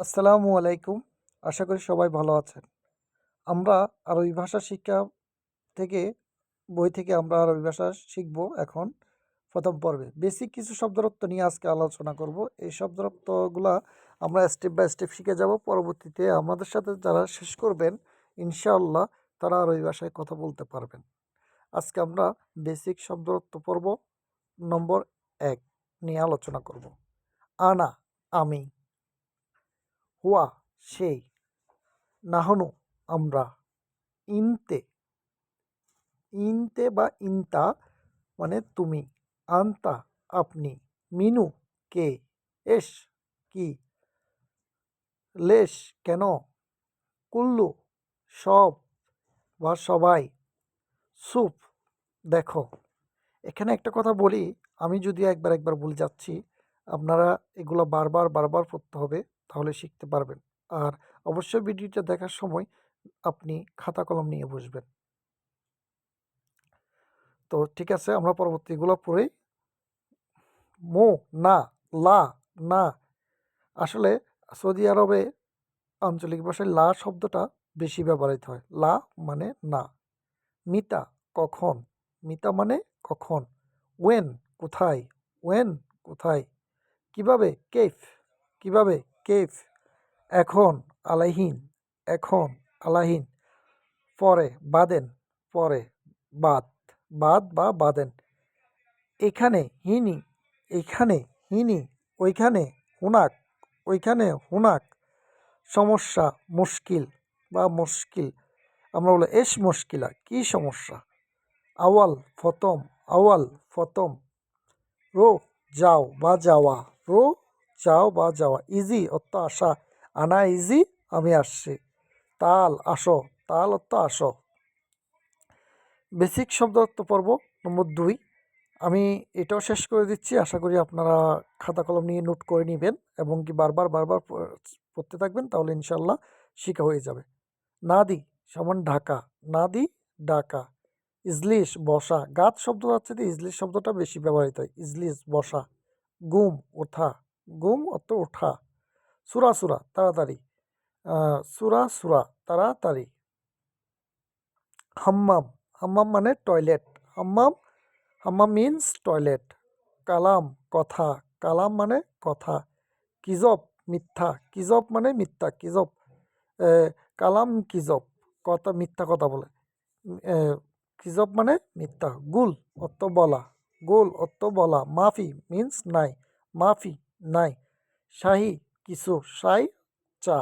আসসালামু আলাইকুম। আশা করি সবাই ভালো আছেন। আমরা আরবি ভাষা শিক্ষা থেকে, বই থেকে আমরা আরবি ভাষা শিখব এখন প্রথম পর্বে। বেসিক কিছু শব্দরত্ব নিয়ে আজকে আলোচনা করব। এই শব্দরত্বগুলা আমরা স্টেপ বাই স্টেপ শিখে যাব। পরবর্তীতে আমাদের সাথে যারা শেষ করবেন, ইনশাআল্লাহ তারা আরবি ভাষায় কথা বলতে পারবেন। আজকে আমরা বেসিক শব্দরত্ব পর্ব নম্বর এক নিয়ে আলোচনা করব। আনা, আমি। হুয়া, সেই। নাহনু, আমরা। ইনতে। ইনতে বা ইনতা মানে তুমি। আন্তা, আপনি। মিনু, কে। এস, কি। লেশ, কেন। কুল্লু, সব বা সবাই। সুপ দেখো। এখানে একটা কথা বলি, আমি যদি একবার একবার বলে যাচ্ছি, আপনারা এগুলো বারবার বারবার পড়তে হবে। তাহলে শিখতে পারবেন। আর অবশ্যই ভিডিওটা দেখার সময় আপনি খাতা কলম নিয়ে বসবেন। তো ঠিক আছে, আমরা পরবর্তীগুলো পড়ে মো, না, লা, না। আসলে সৌদি আরবে আঞ্চলিক ভাষায় লা শব্দটা বেশি ব্যবহৃত হয়। লা মানে না। মিতা, কখন? মিতা মানে কখন? ওয়েন, কোথায়? ওয়েন, কোথায়? কীভাবে? কেফ, কীভাবে? কেফ, এখন আলাইহিন, এখন আলাহিন পরে বাদেন, পরে বাদ বাদ বা বাদেন। এখানে হিনি এখানে হিনি, ওইখানে হুনাক ওইখানে হুনাক। সমস্যা মুশকিল বা মুশকিল। আমরা বলি, এস মুশকিলা, কি সমস্যা? আওয়াল প্রথম আওয়াল প্রথম রো, যাও বা যাওয়া। রো যাও বা যাওয়া। ইজি অর্থ আসা আনা ইজি, আমি আসছি। তাল, আসো। তাল অর্থ আসো। বেসিক শব্দ অর্থ পর্ব নম্বর দুই। আমি এটাও শেষ করে দিচ্ছি। আশা করি আপনারা খাতা কলম নিয়ে নোট করে নেবেন এবং কি বারবার বারবার পড়তে থাকবেন তাহলে ইনশাল্লাহ শিখা হয়ে যাবে। নাদি, সমান ঢাকা। নাদি ডাকা ইজলিশ, বসা। গাছ শব্দ হচ্ছে ইজলিশ শব্দটা বেশি ব্যবহৃত হয়। ইজলিশ, বসা। গুম, ওঠা। গুম অর্থ ওঠা। সুরা সুরা, তাড়াতাড়ি। সুরা সুরা, তাড়াতাড়ি। হাম্মাম হাম্মাম মানে টয়লেট হাম্মাম হাম্মাম মিন্স টয়লেট কালাম, কথা। কালাম মানে কথা। কিজব, মিথ্যা। কিজব মানে মিথ্যা। কিজব কালাম, কিজব। কথা, মিথ্যা কথা বলে। কিজব মানে মিথ্যা। গুল অর্থ বলা। গোল অর্থ বলা। মাফি মিন্স নাই। মাফি। নাই। শাহি কিছু শাই চা।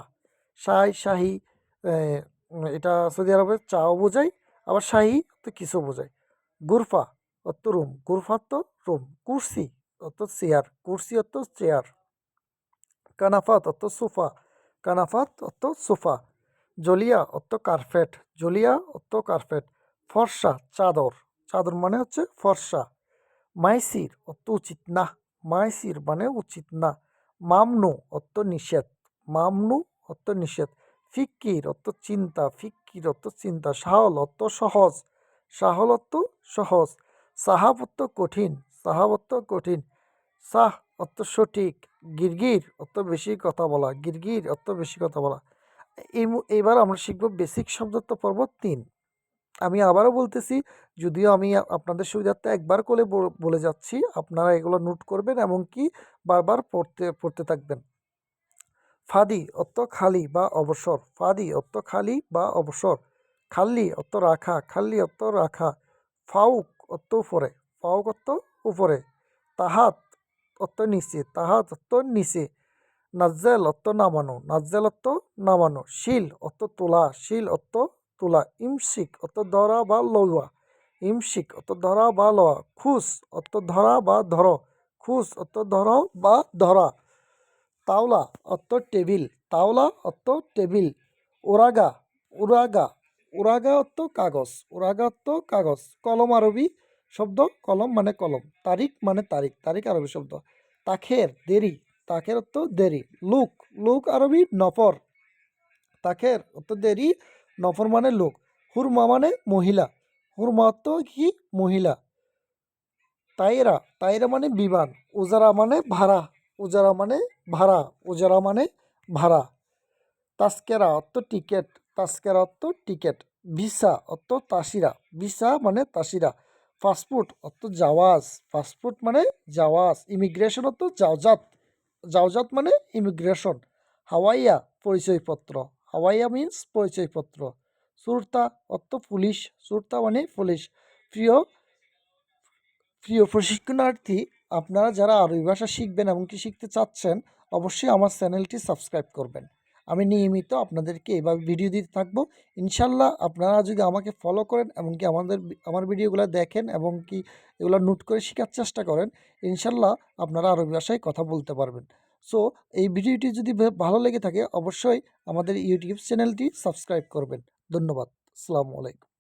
শাই, শাহি এটা সৌদি আরবের চাও বোঝায়, আবার শাহি তো কিছু বোঝায়। গুরফা অর্থ রুম, গুরফা তো রুম, কুর্সি অর্থ চেয়ার, কুর্সি অর্থ চেয়ার। কানাফাত অর্থ সোফা, কানাফাত অর্থ সোফা। জলিয়া অর্থ কার্পেট, জলিয়া অর্থ কার্পেট। ফর্সা, চাদর চাদর মানে হচ্ছে ফর্সা। মাইসির অর্থ উচিত না। মাইসির মানে উচিত না। মামনু অর্থ নিষেধ। মামনু অর্থ নিষেধ। ফিক্কির অর্থ চিন্তা। ফিক্কির অর্থ চিন্তা। সাহল অর্থ সহজ। সাহল অর্থ সহজ। সাহাব অর্থ কঠিন। সাহাব অর্থ কঠিন। সাহ অর্থ সঠিক। গিরগির অর্থ বেশি কথা বলা। গিরগির অর্থ বেশি কথা বলা। এই এইবার আমরা শিখব বেসিক শব্দত্ব পর্ব তিন। আমি আবারও বলতেছি, যদিও আমি আপনাদের সুবিধার্থে একবার করে বলে যাচ্ছি, আপনারা এগুলো নোট করবেন এবং কি বারবার পড়তে পড়তে থাকবেন। ফাদি অর্থ খালি বা অবসর, ফাদি অর্থ খালি বা অবসর, খাল্লি অর্থ রাখা, খাল্লি অর্থ রাখা, ফাউক অর্থ উপরে, ফাউক অর্থ উপরে, তাহাত অর্থ নিচে, তাহাত অর্থ নিচে, নাজ্জেল অর্থ নামানো, নাজ্জেল অর্থ নামানো, শিল অর্থ তোলা, শিল অর্থ তোলা, ইমশিক অর্থ ধরা বা লওয়া ইমশিক অর্থ ধরা বা লওয়া খুস অর্থ ধরা বা ধর। খুস অর্থ ধর বা ধরা। তাওলা অর্থ টেবিল। তাওলা অর্থ টেবিল। ওরাগা, উরাগা। উরাগা অর্থ কাগজ। উরাগা অর্থ কাগজ। কলম আরবি শব্দ কলম মানে কলম। তারিখ মানে তারিখ। তারিখ আরবি শব্দ। তাখের, দেরি। তাখের অর্থ দেরি। লুক লুক আরবি নফর। তাখের অর্থ দেরি। নফর মানে লোক। হুরমা মানে মহিলা। হুরমা অর্থ কি? মহিলা। তাইরা তাইরা মানে বিমান। উজারা মানে ভাড়া। উজারা মানে ভাড়া। উজারা মানে ভাড়া। তাস্কেরা অর্থ টিকেট। তাস্কেরা অর্থ টিকেট। ভিসা অর্থ তাসিরা। ভিসা মানে তাসিরা। পাসপোর্ট অর্থ জাওয়াজ। পাসপোর্ট মানে জাওয়াজ। ইমিগ্রেশন অর্থ জাওজাত। জাওজাত মানে ইমিগ্রেশন। হাওয়াইয়া, পরিচয়পত্র। হাওয়াইয়া মিন্স পরিচয়পত্র। সুরতা অর্থ পুলিশ, সুরতা মানে পুলিশ। প্রিয় প্রিয় প্রশিক্ষণার্থী, আপনারা যারা আরবি ভাষা শিখবেন এমনকি শিখতে চাচ্ছেন, অবশ্যই আমার চ্যানেলটি সাবস্ক্রাইব করবেন। আমি নিয়মিত আপনাদেরকে এভাবে ভিডিও দিতে থাকব। ইনশাল্লাহ আপনারা যদি আমাকে ফলো করেন এমনকি আমাদের আমার ভিডিওগুলো দেখেন এবং কি এগুলো নোট করে শেখার চেষ্টা করেন, ইনশাল্লাহ আপনারা আরবি ভাষায় কথা বলতে পারবেন। সো, এই ভিডিওটি যদি ভালো লেগে থাকে, অবশ্যই আমাদের ইউটিউব চ্যানেলটি সাবস্ক্রাইব করবেন। ধন্যবাদ। আসসালামু আলাইকুম।